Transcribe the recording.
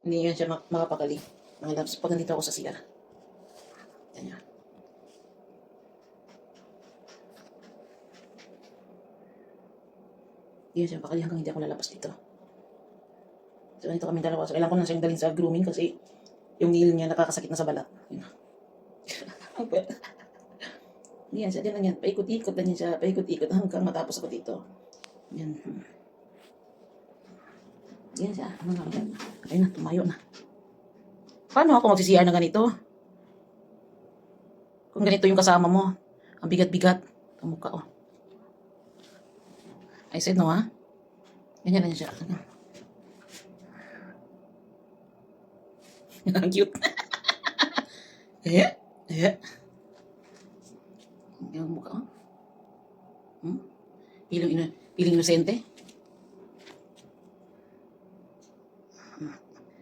Hindi yan siya mak- makapakali. Mga loves, pag nandito ako sa CR. Yan yan. Hindi siya makapakali hanggang hindi ako lalabas dito. So, nandito kami dalawa. So, kailangan ko na siyang dalhin sa grooming kasi yung nail niya nakakasakit na sa balat. Yun. Ang pwede. Yan siya. Diyan lang yan. Paikot-ikot lang yan siya. Paikot-ikot hanggang matapos ako dito. Yan. Yan siya. Ano na, yan. Ayun na, tumayo na. Paano ako magsisiyar na ganito? Kung ganito yung kasama mo. Ang bigat-bigat. Ang mukha, oh. I said no, ha? Ganyan na siya. Ang cute. eh? Eh? Yung mukha, oh. Hmm? Piling, ino, piling inosente. Welcome.